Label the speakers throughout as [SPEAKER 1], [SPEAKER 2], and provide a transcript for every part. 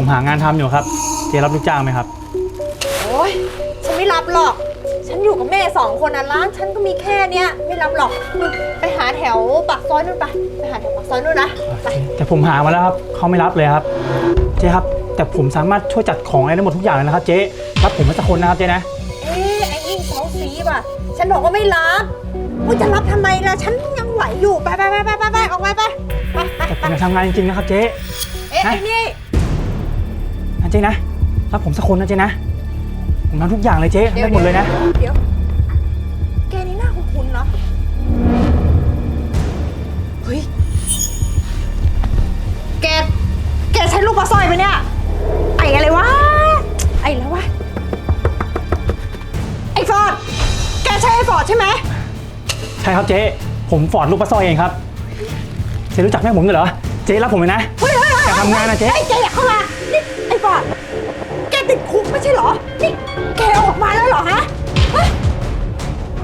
[SPEAKER 1] ผมหางานทำอยู่ครับ เจรับลูกจ้างไหมครับ
[SPEAKER 2] โอ้ยฉันไม่รับหรอก ฉันอยู่กับแม่สองคนนะร้าน ฉันก็มีแค่เนี้ย ไม่รับหรอกนู่นไปหาแถวปากซอยนู่นไป ไปหาแถวปากซอยนู่นนะ ไป
[SPEAKER 1] แต่ผมหามาแล้วครับเขาไม่รับเลยครับ เจ๊ครับ แต่ผมสามารถช่วยจัดของอะไรได้หมดทุกอย่างเลยนะครับ เจ๊รับผมมาสักคนนะครับเจ๊นะ
[SPEAKER 2] เอ๊ะไอ้อิงสองสีป่ะ ฉันบอกว่าไม่รับกูจะรับทำไมล่ะ ฉันยังไหวอยู่ ไปไปไปไปไปไปออกไปไปไปไป
[SPEAKER 1] แต่ผ
[SPEAKER 2] ไป
[SPEAKER 1] มอยากทำงานจริงๆนะครับเจ๊
[SPEAKER 2] เอ๊ะไอ้นี่
[SPEAKER 1] นะเจ๊นะรับผมสักคนนะเจ๊นะผมทำทุกอย่างเลยเจ๊ทำได้หมดเลยนะ
[SPEAKER 2] เดี๋ยว แกนี่หน้าคุ้นๆเนาะ เฮ้ย แก แกใช้ลูกปลาสร้อยปะเนี่ย ไอ้อะไรวะ ไอ้แล้ววะ ไอ้ฟอร์ด แกใช่ไอ้ฟอร์ดใช่ไหม
[SPEAKER 1] ใช่ครับเจ๊ผมฟอร์ดลูกปลาสร้อยเองครับ เจ๊รู้จักแม่ผมด้วยเหรอ เจ๊รับผมเลยนะ
[SPEAKER 2] เฮ้ยเฮ้ยเฮ้ย
[SPEAKER 1] อยากทำงานนะเจ๊
[SPEAKER 2] ไอ้แกอยากเข้ามา นี่ไอ้ฟอร์ดแกติดคุกไม่ใช่เหรอ นี่แกออกมาแล้วเหรอฮะฮะ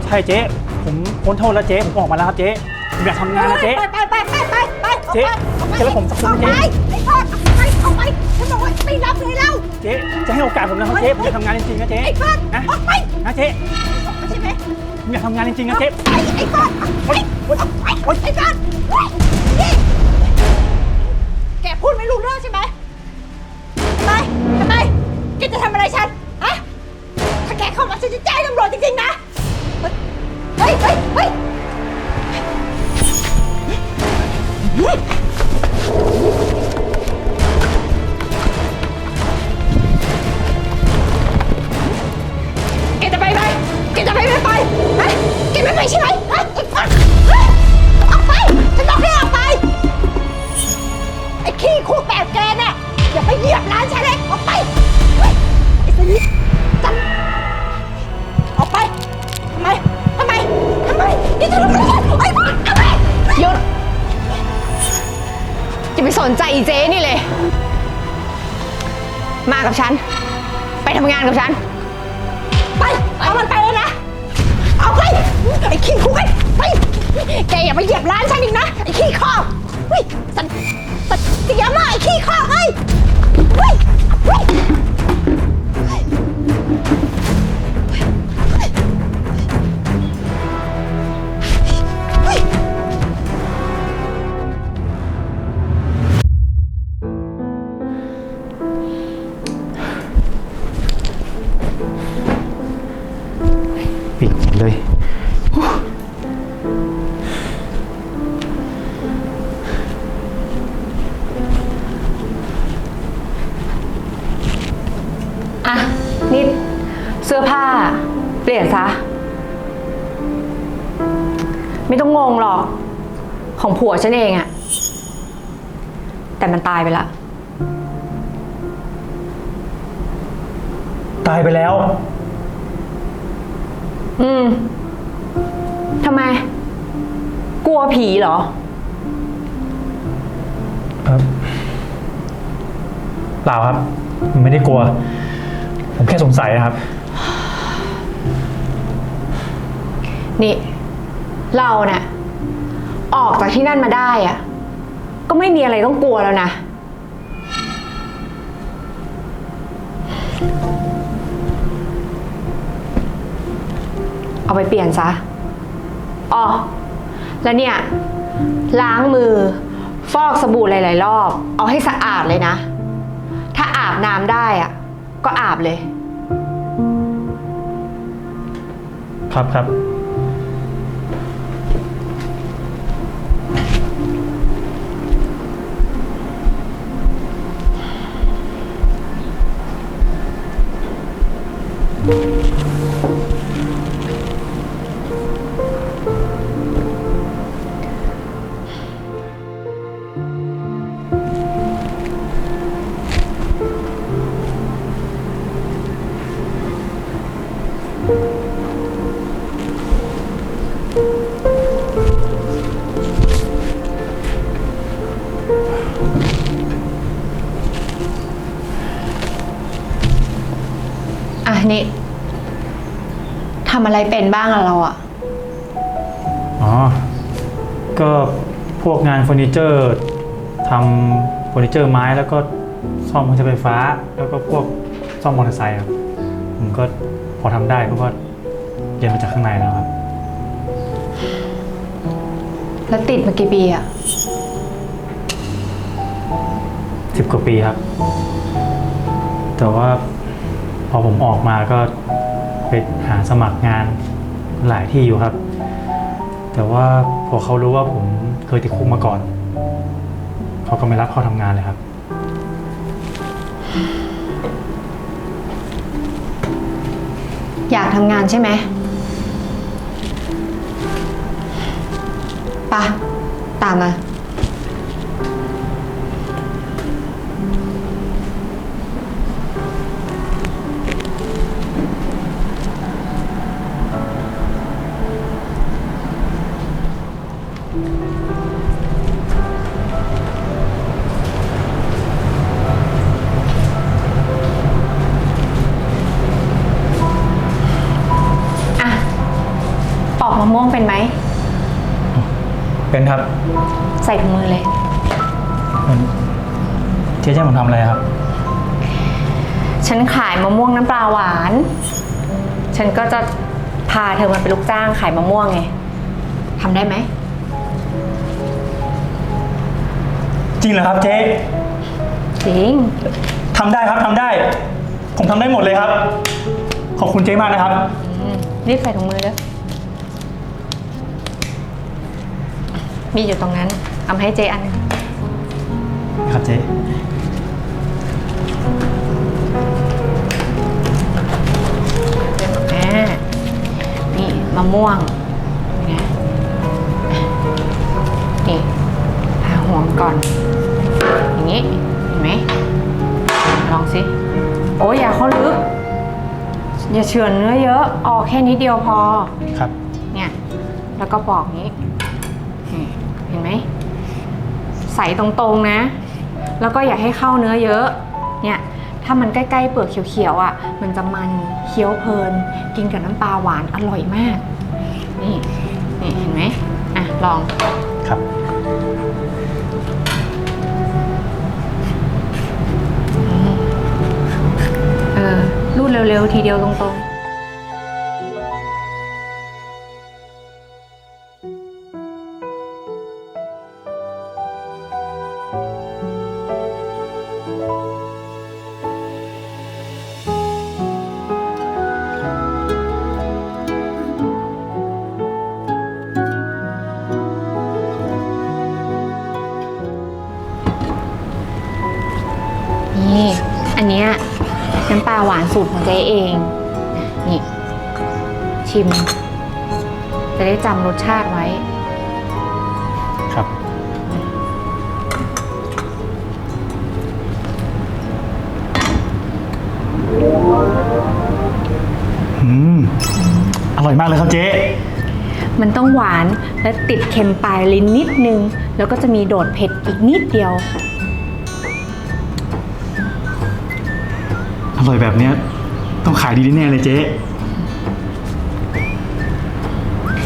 [SPEAKER 1] ใช่เจ๊ผมพ้นโทษแล้วเจ๊ผมออกมาแล้วครับเจ๊ผมอยากทำงานนะเจ๊
[SPEAKER 2] ไปไปไปไปไปไปออก
[SPEAKER 1] เจ๊
[SPEAKER 2] ไปออกไป
[SPEAKER 1] เจ๊แล้วผมสักครู่นะเจ๊
[SPEAKER 2] ออกไปไอ้ฟอร์ดออกไปออกไปฉันบอกว่าไม่รับเลยแล้ว
[SPEAKER 1] เจ๊จะให้โอกาสผมนะครับเจ๊ผมอยากทำงานจริงๆนะเจ๊
[SPEAKER 2] ไอ้ฟอร์ด
[SPEAKER 1] นะ
[SPEAKER 2] ออกไป
[SPEAKER 1] นะเจ๊
[SPEAKER 2] ออกไปใช่ไหม
[SPEAKER 1] ผมอยากทำงานจริงๆนะเจ๊
[SPEAKER 2] ไอ้ไอ้ฟอร์ดออกไปออกไปไอ้ฟอร์ดเฮ้ยนี่แกพูดไม่รู้เรื่องใช่ไหมทำไมทำไมแกจะทำอะไรฉัน ฮะ ถ้าแกเข้ามาฉันจะแจ้งตำรวจจริงๆนะ เฮ้ย เฮ้ย เฮ้ยแกจะไปไหมแกจะไปไม่ไปฮะแกไม่ไปใช่ไหมฮะไอ้ฟันเฮ้ยออกไปฉันบอกให้ออกไป ไอ้ขี้คู่แบบแกเนี่ยอย่าไปเหยียบร้านฉันเลย ทำไมแกจะทำรฉันไอ้ฟันทำไม
[SPEAKER 3] หยุด อย่าไปสนใจอีเจ๊นี่เลย มากับฉัน ไปทำงานกับฉัน ซะ ไม่ต้องงงหรอก ของผัวฉันเองอะแต่มันตายไปละ
[SPEAKER 1] ตายไปแล้ว
[SPEAKER 3] อืมทำไม กลัวผีเหรอ
[SPEAKER 1] เอ่อเปล่าครับผมไม่ได้กลัว ผมแค่สงสัยนะครับ
[SPEAKER 3] นี่ เราเนี่ยออกจากที่นั่นมาได้อะก็ไม่มีอะไรต้องกลัวแล้วนะ เอาไปเปลี่ยนซะอ๋อแล้วเนี่ย ล้างมือ ฟอกสบู่หลาย ๆ รอบ เอาให้สะอาดเลยนะ ถ้าอาบน้ำได้อะก็อาบเลย
[SPEAKER 1] ครับครับ
[SPEAKER 3] Thank you. นี่ทำอะไรเป็นบ้างอะเราอะ
[SPEAKER 1] อ๋อ ก็พวกงานเฟอร์นิเจอร์ทำเฟอร์นิเจอร์ไม้แล้วก็ซ่อมเครื่องใช้ไฟฟ้า แล้วก็พวกซ่อมมอเตอร์ไซค์ครับผมก็พอทำได้เพราะว่าเรียนมาจากข้างในแล้วครับ
[SPEAKER 3] แล้วติดมากี่ปีอะ
[SPEAKER 1] สิบกว่าปีครับ แต่ว่า พอผมออกมาก็ไปหาสมัครงานหลายที่อยู่ครับ แต่ว่าพอเขารู้ว่าผมเคยติดคุกมาก่อน เขาก็ไม่รับเข้าทำงานเลยครับ
[SPEAKER 3] อยากทำงานใช่ไหมปะตามมาะม่วงเป็นไหม
[SPEAKER 1] เป็นครับ
[SPEAKER 3] ใส่ถุงมือเลย
[SPEAKER 1] เจ๊จะให้ผมทำอะไรครับ
[SPEAKER 3] ฉันขายมะม่วงน้ำปลาหวาน ฉันก็จะพาเธอมาเป็นลูกจ้างขายมะม่วงไงทำได้ไหม
[SPEAKER 1] จริงเหรอครับเจ๊
[SPEAKER 3] จริง
[SPEAKER 1] ทำได้ครับทำได้ ผมทำได้หมดเลยครับ ขอบคุณเจ๊มากนะครับ
[SPEAKER 3] อืม รีบใส่ถุงมือเลย มีอยู่ตรงนั้นเอามาให้เจอันหนึ่ง
[SPEAKER 1] ครับเจ๊
[SPEAKER 3] อ่านี่มะม่วงนะนี่หาห่วงก่อน อย่างนี้ เห็นไหมลองสิ โอ้ยอย่าเข้าลึก อย่าเฉือนเนื้อเยอะ ออกแค่นิดเดียวพอ
[SPEAKER 1] ครับ
[SPEAKER 3] เนี่ย แล้วก็ปอกนี้นี่เห็นไหม ใส่ตรงๆนะ แล้วก็อย่าให้เข้าเนื้อเยอะ เนี่ย ถ้ามันใกล้ๆเปลือกเขียวๆอะ มันจะมันเคี้ยวเพลิน กินกับน้ำปลาหวานอร่อยมาก นี่ นี่เห็นไหมอะ ลอง
[SPEAKER 1] ครับ
[SPEAKER 3] เออรูดเร็วๆ ทีเดียวตรงๆ สูตรของเจ๊เองนะนี่ ชิม จะได้จำรสชาติไว้
[SPEAKER 1] ครับ อืม อร่อยมากเลยครับเจ๊
[SPEAKER 3] มันต้องหวานและติดเค็มปลายลิ้นนิดนึง แล้วก็จะมีโดดเผ็ดอีกนิดเดียว
[SPEAKER 1] ร่อยแบบเนี้ยต้องขายดีแน่ๆเลยเจ๊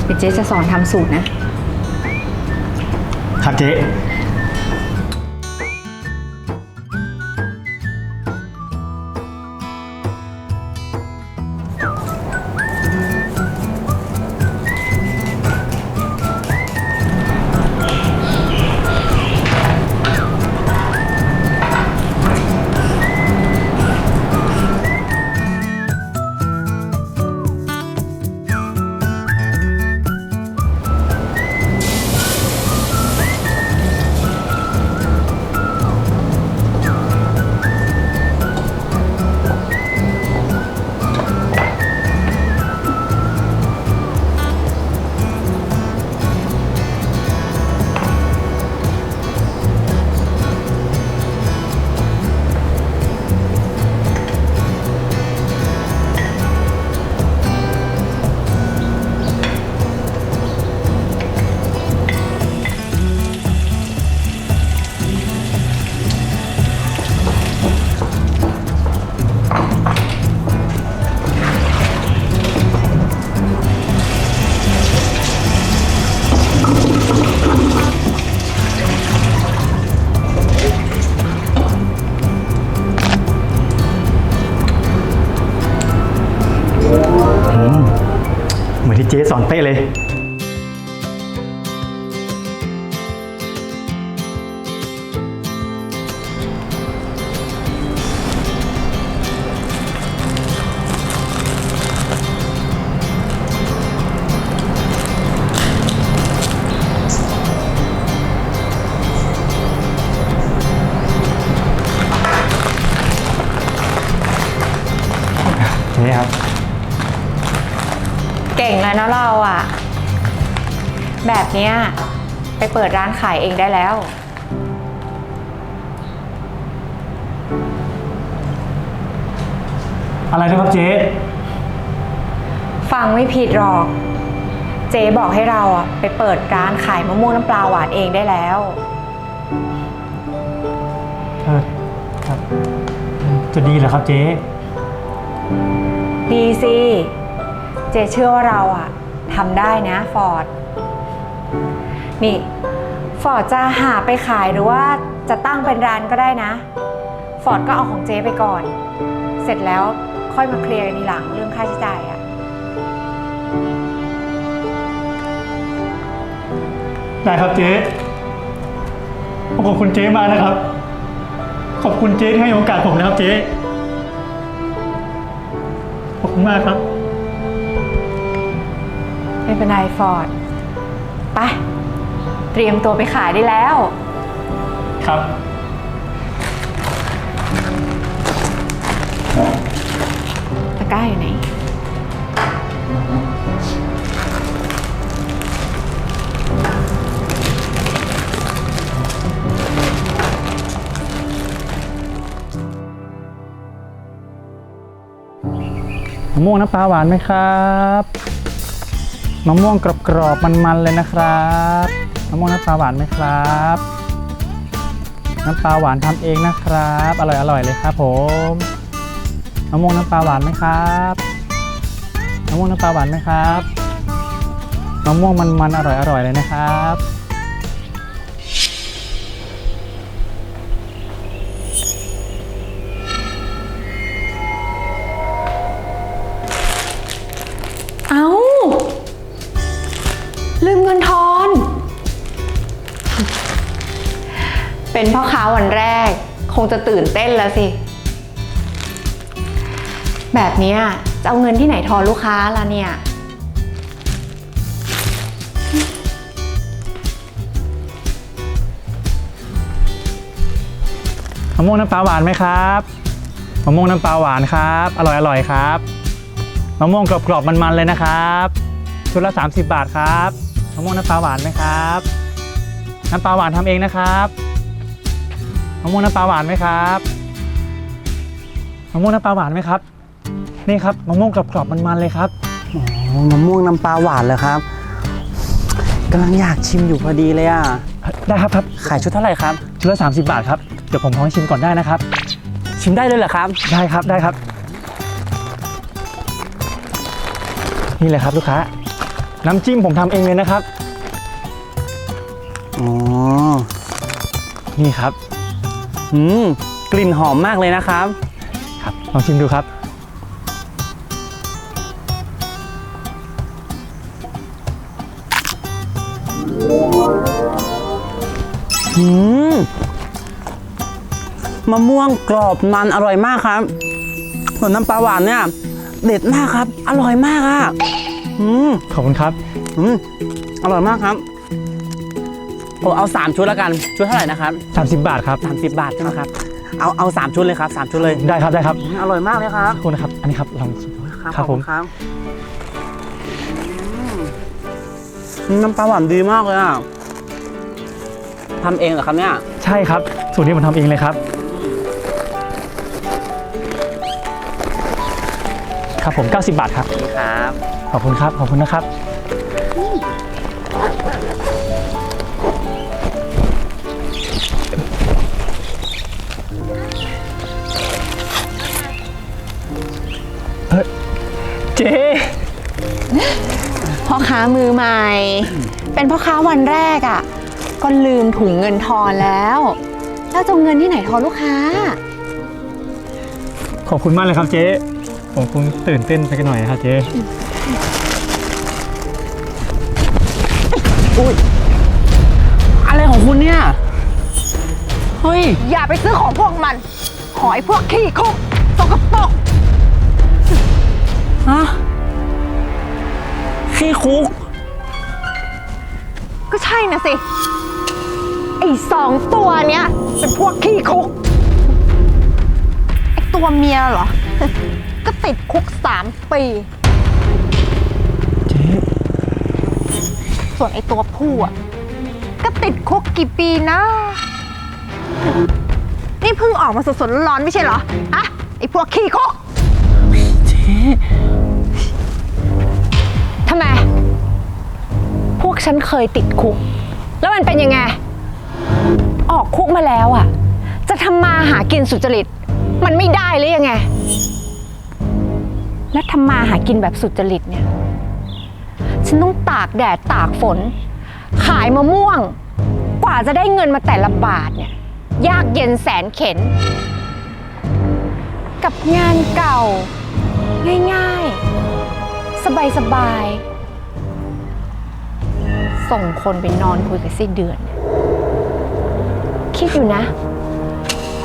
[SPEAKER 3] เดี๋ยวเจ๊จะสอนทำสูตรนะ
[SPEAKER 1] ครับเจ๊ พี่เจ๊
[SPEAKER 3] สอนเต้เลย เปิดร้านขายเองได้แล้ว
[SPEAKER 1] อะไรนะครับเจ๊
[SPEAKER 3] ฟังไม่ผิดหรอก เจ๊บอกให้เราอะไปเปิดร้านขายมะม่วงน้ำปลาหวานเองได้แล้ว
[SPEAKER 1] เออครับ จะดีเหรอครับเจ๊
[SPEAKER 3] ดีสิ เจ๊เชื่อว่าเราอะทำได้นะฟอร์ด นี่ฟอร์ดจะหาไปขายหรือว่าจะตั้งเป็นร้านก็ได้นะ ฟอร์ดก็เอาของเจ๊ไปก่อน เสร็จแล้วค่อยมาเคลียร์กันทีหลังเรื่องค่าใช้จ่ายอะ
[SPEAKER 1] ได้ครับเจ๊ขอบคุณเจ๊มากนะครับ ขอบคุณเจ๊ที่ให้โอกาสผมนะครับเจ๊ขอบคุณมากครับ
[SPEAKER 3] ไม่เป็นไรฟอร์ด ไป เตรียมตัวไปขายได้แล้ว
[SPEAKER 1] ครับ
[SPEAKER 3] ตะกร้าอยู่ไหน
[SPEAKER 1] มะม่วงน้ำปลาหวานไหมครับ มะม่วงกรอบๆมันๆเลยนะครับ มะม่วงน้ำปลาหวานไหมครับ น้ำปลาหวานทำเองนะครับ อร่อยๆเลยครับผมมะม่วงน้ำปลาหวานไหมครับมะม่วงน้ำปลาหวานไหมครับมะม่วงมันๆอร่อยๆเลยนะครับ
[SPEAKER 3] เอา เป็นพ่อค้าวันแรก คงจะตื่นเต้นแล้วสิ แบบนี้จะเอาเงินที่ไหนทอนลูกค้าล่ะเนี่ย
[SPEAKER 1] มะม่วงน้ำปลาหวานไหมครับ มะม่วงน้ำปลาหวานครับ อร่อยอร่อยครับ มะม่วงกรอบๆมันๆเลยนะครับชุดละ 30 บาทครับ มะม่วงน้ำปลาหวานไหมครับ น้ำปลาหวานทำเองนะครับ มะม่วงน้ำปลาหวานไหมครับมะม่วงน้ำปลาหวานไหมครับ นี่ครับมะม่วงกรอบๆมันๆเลยครับ
[SPEAKER 4] อ๋อมะม่วงน้ำปลาหวานเหรอครับกำลังอยากชิมอยู่พอดีเลยอะ
[SPEAKER 1] ได้ครับครับ
[SPEAKER 4] ขายชุดเท่าไหร่ครับ
[SPEAKER 1] ชุดละ30 บาทครับเดี๋ยวผมขอให้ชิมก่อนได้นะครับ
[SPEAKER 4] ชิมได้เลยเหรอครับ
[SPEAKER 1] ได้ครับได้ครับ นี่เลยครับลูกค้า น้ำจิ้มผมทำเองเลยนะครับ
[SPEAKER 4] อ๋อ
[SPEAKER 1] นี่ครับ
[SPEAKER 4] อืมกลิ่นหอมมากเลยนะครับ
[SPEAKER 1] ครับลองชิมดูครับ
[SPEAKER 4] อืมมะม่วงกรอบมันอร่อยมากครับ ส่วนน้ำปลาหวานเนี่ย เด็ดมากครับ อร่อยมากอะ อืม
[SPEAKER 1] ขอบคุณครับ
[SPEAKER 4] อืมอร่อยมากครับ โอ้เอาสามชุดแล้วกัน ชุดเท่าไหร่นะครับ
[SPEAKER 1] 30 บาทครับ
[SPEAKER 4] สามสิบบาทใช่ไหมครับ เอาเอาสามชุดเลยครับสามชุดเลย
[SPEAKER 1] ได้ครับได้ครับ
[SPEAKER 4] อืมอร่อยมากเลยครับ
[SPEAKER 1] ขอบคุณนะครับ อันนี้ครับลองชิม
[SPEAKER 4] ครับ
[SPEAKER 1] ครับ
[SPEAKER 4] ขอ
[SPEAKER 1] ผม
[SPEAKER 4] ณครับอืมน้ำปลาหวานดีมากเลยอะทำเองเหรอครับเนี่ย
[SPEAKER 1] ใช่ครับ สูตรนี้ผมทำเองเลยครับ ครับผม 90 บาทครับ
[SPEAKER 4] ครับ
[SPEAKER 1] ขอบคุณครับ ขอบคุณนะครับ เจ๊
[SPEAKER 3] พ่อค้ามือใหม่ เป็นพ่อค้าวันแรกอะ่ะ ก็ลืมถุงเงินทอนแล้ว แล้วจะเอาเงินที่ไหนทอนลูกค้า
[SPEAKER 1] ขอบคุณมากเลยครับเจ๊ผมคงตื่นเต้นไปกันหน่อยนะครับเจ๊
[SPEAKER 4] อุ้ยอะไรของคุณเนี่ย เฮ้ย
[SPEAKER 2] อย่าไปซื้อของพวกมัน ขอให้พวกขี้คุกสกปรก
[SPEAKER 4] ฮะขี้คุก
[SPEAKER 2] ก็ใช่นะสิ ไอ้สองตัวเนี้ยเป็นพวกขี้คุก ไอ้ตัวเมียเหรอ ก็ติดคุกสามปี
[SPEAKER 4] เจ๊
[SPEAKER 2] ส่วนไอ้ตัวผู้อะก็ติดคุกกี่ปีนะ นี่เพิ่งออกมาสดๆร้อนๆไม่ใช่เหรออะไอ้พวกขี้คุก
[SPEAKER 4] เจ๊
[SPEAKER 3] ฉันเคยติดคุก แล้วมันเป็นยังไง ออกคุกมาแล้วอะจะทำมาหากินสุจริต มันไม่ได้หรือยังไง และทำมาหากินแบบสุจริตเนี่ย ฉันต้องตากแดดตากฝน ขายมะม่วง กว่าจะได้เงินมาแต่ละบาทเนี่ย ยากเย็นแสนเข็น กับงานเก่า ง่ายๆ สบายๆ ส่งคนไปนอนคุยกับไส้เดือน คิดอยู่นะ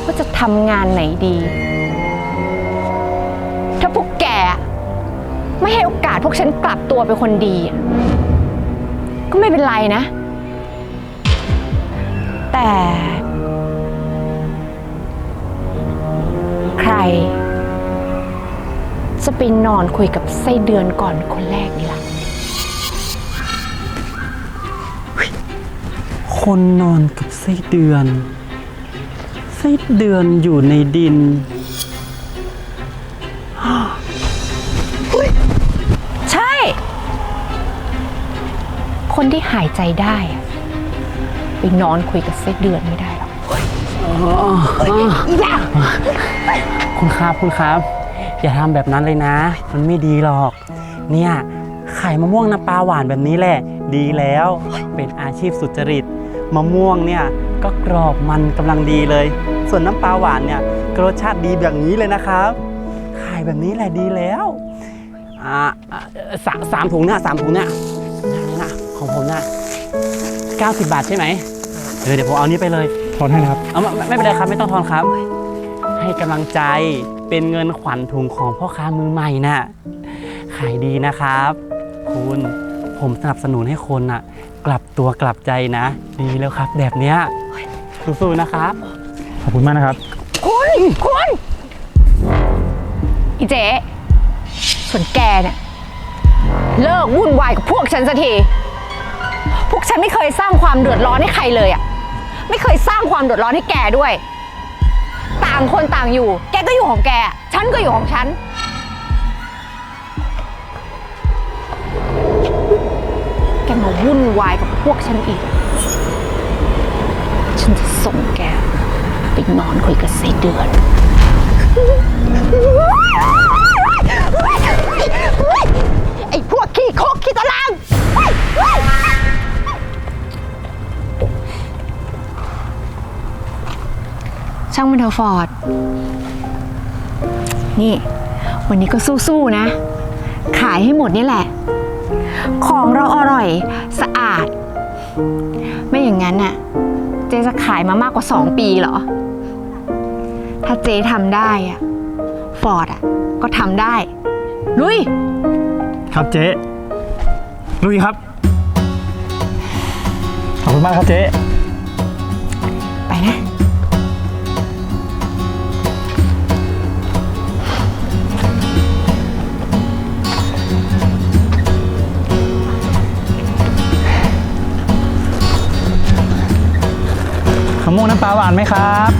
[SPEAKER 3] ว่าจะทำงานไหนดี ถ้าพวกแก ไม่ให้โอกาสพวกฉันกลับตัวเป็นคนดี ก็ไม่เป็นไรนะ แต่ ใคร จะไปนอนคุยกับไส้เดือนก่อนคนแรกนี่ล่ะ
[SPEAKER 4] คนนอนกับไส้เดือน ไส้เดือนอยู่ในดิน
[SPEAKER 3] ใช่ คนที่หายใจได้อะไปนอนคุยกับไส้เดือนไม่ได้หรอก
[SPEAKER 4] คุณครับคุณครับ อย่าทำแบบนั้นเลยนะ มันไม่ดีหรอก เนี่ยขายมะม่วงน้ำปลาหวานแบบนี้แหละ ดีแล้ว เป็นอาชีพสุจริต มะม่วงเนี่ยก็กรอบมันกำลังดีเลย ส่วนน้ำปลาหวานเนี่ยก็รสชาติดีแบบนี้เลยนะครับ ขายแบบนี้แหละดีแล้วอ่าอ่าสามสามถุงเนี่ยสามถุงเนี่ยนะของผมเนี่ยเก้าสิบบาทใช่ไหมเออเดี๋ยวผมเอานี้ไปเลย
[SPEAKER 1] ทอนให้นะครับ
[SPEAKER 4] เอาไม่ไม่เป็นไรครับไม่ต้องทอนครับ ให้กำลังใจเป็นเงินขวัญถุงของพ่อค้ามือใหม่น่ะขายดีนะครับ คุณผมสนับสนุนให้คนน่ะ กลับตัวกลับใจนะ ดีแล้วครับ แบบเนี้ยสู้ๆนะครับ
[SPEAKER 1] ขอบคุณมากนะครับ
[SPEAKER 3] คุณคุณอีเจ๊ส่วนแกเนี่ยเลิกวุ่นวายกับพวกฉันสักที พวกฉันไม่เคยสร้างความเดือดร้อนให้ใครเลยอะไม่เคยสร้างความเดือดร้อนให้แกด้วย ต่างคนต่างอยู่ แกก็อยู่ของแก ฉันก็อยู่ของฉัน มาวุ่นวายกับพวกฉันอีก ฉันจะส่งแกไปนอนคุยกับไส้เดือน
[SPEAKER 2] ไอ้พวกขี้คุกขี้ตารางเฮ้ยเฮ้ย
[SPEAKER 3] ช่างมันเถอะฟอร์ด นี่ วันนี้ก็สู้ๆนะ ขายให้หมดนี่แหละ ของเราอร่อยสะอาด ไม่อย่างนั้นน่ะ เจ๊จะขายมามากกว่า 2 ปีเหรอ ถ้าเจ๊ทำได้อะฟอร์ดอะก็ทำได้ ลุย
[SPEAKER 1] ครับเจ๊ลุยครับ ขอบคุณมากครับเจ๊ มะม่วงน้ำปลาหวานไหมครับ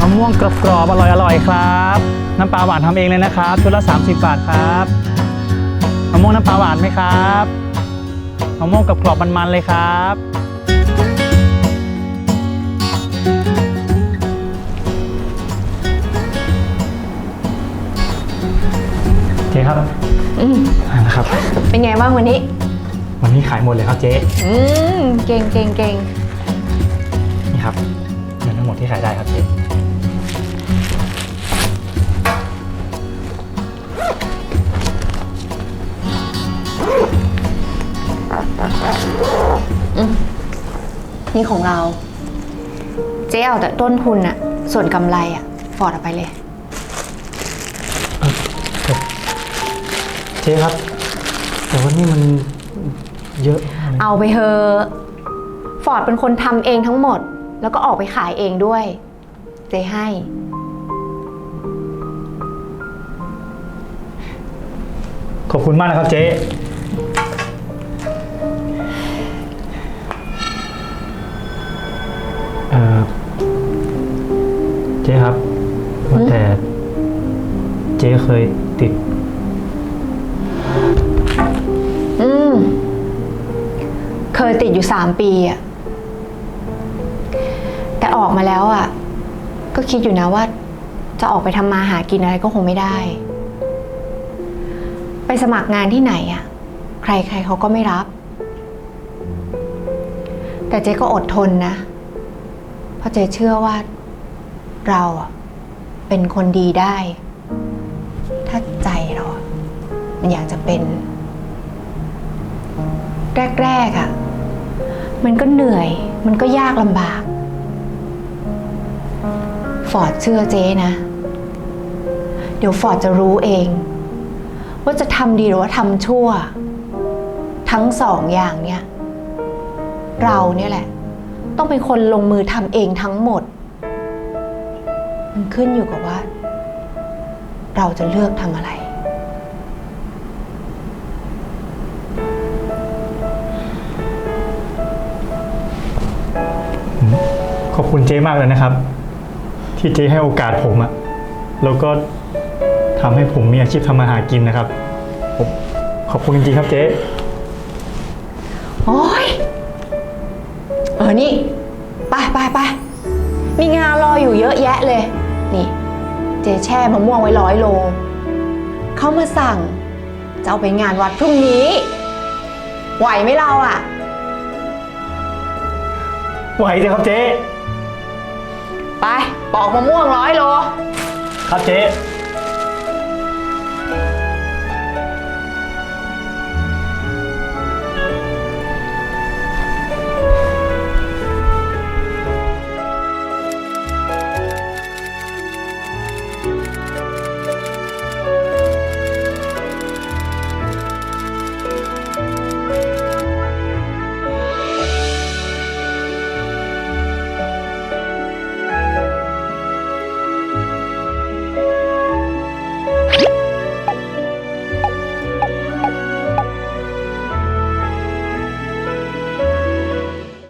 [SPEAKER 1] มะม่วงกรอบๆอร่อยๆครับ น้ำปลาหวานทำเองเลยนะครับชุดละ 30 บาทครับมะม่วงน้ำปลาหวานไหมครับมะม่วงกรอบๆมันๆเลยครับเจ๊ครับ
[SPEAKER 3] อืม
[SPEAKER 1] นะครับ
[SPEAKER 3] เป็นไงบ้างวันนี้
[SPEAKER 1] วันนี้ขายหมดเลยครับเจ๊
[SPEAKER 3] อืมเก่งเก่งเก่ง
[SPEAKER 1] นี่ ครับเงินทั้งหมดที่ขายได้ครับเจ๊
[SPEAKER 3] นี่ของเรา เจ๊เอาแต่ต้นทุนอะส่วนกำไรอะฟอร์ดเอาไปเลย
[SPEAKER 1] เจ๊ครับ แต่ว่านี่มันเยอะ
[SPEAKER 3] เอาไปเถอะฟอร์ดเป็นคนทำเองทั้งหมด แล้วก็ออกไปขายเองด้วย เจ๊ให้
[SPEAKER 1] ขอบคุณมากนะครับเจ๊เอ่อเจ๊ครับว่าแต่เจ๊เคยติด
[SPEAKER 3] อืม เคยติดอยู่สามปีอะแต่ ออกมาแล้วอะก็คิดอยู่นะว่า จะออกไปทำมาหากินอะไรก็คงไม่ได้ ไปสมัครงานที่ไหนอะใครๆเขาก็ไม่รับ แต่เจ๊ก็อดทนนะ เพราะเจ๊เชื่อว่า เราอะเป็นคนดีได้ ถ้าใจเราอะมันอยากจะเป็น แรกๆอะ่ะ มันก็เหนื่อย มันก็ยากลำบาก ฟอร์ดเชื่อเจ๊นะ เดี๋ยวฟอร์ดจะรู้เอง ว่าจะทำดีหรือว่าทำชั่ว ทั้งสองอย่างเนี่ย เราเนี่ยแหละ ต้องเป็นคนลงมือทำเองทั้งหมด มันขึ้นอยู่กับว่า เราจะเลือกทำอะไร
[SPEAKER 1] ขอบคุณเจ๊มากเลยนะครับ ที่เจ๊ให้โอกาสผมอะแล้วก็ทำให้ผมมีอาชีพทำมาหากินนะครับผมขอบคุณจริงๆครับเจ๊
[SPEAKER 3] โอ้ยเออนี่ไปไปไปมีงานรออยู่เยอะแยะเลย นี่ เจแช่มะม่วงไว้ร้อยโลเขามาสั่ง จะเอาไปงานวัดพรุ่งนี้ ไหวไหมเราอะ
[SPEAKER 1] ไหวเลยครับเจ๊
[SPEAKER 3] ไปปอกมะม่วงร้อยโล
[SPEAKER 1] ครับเจ๊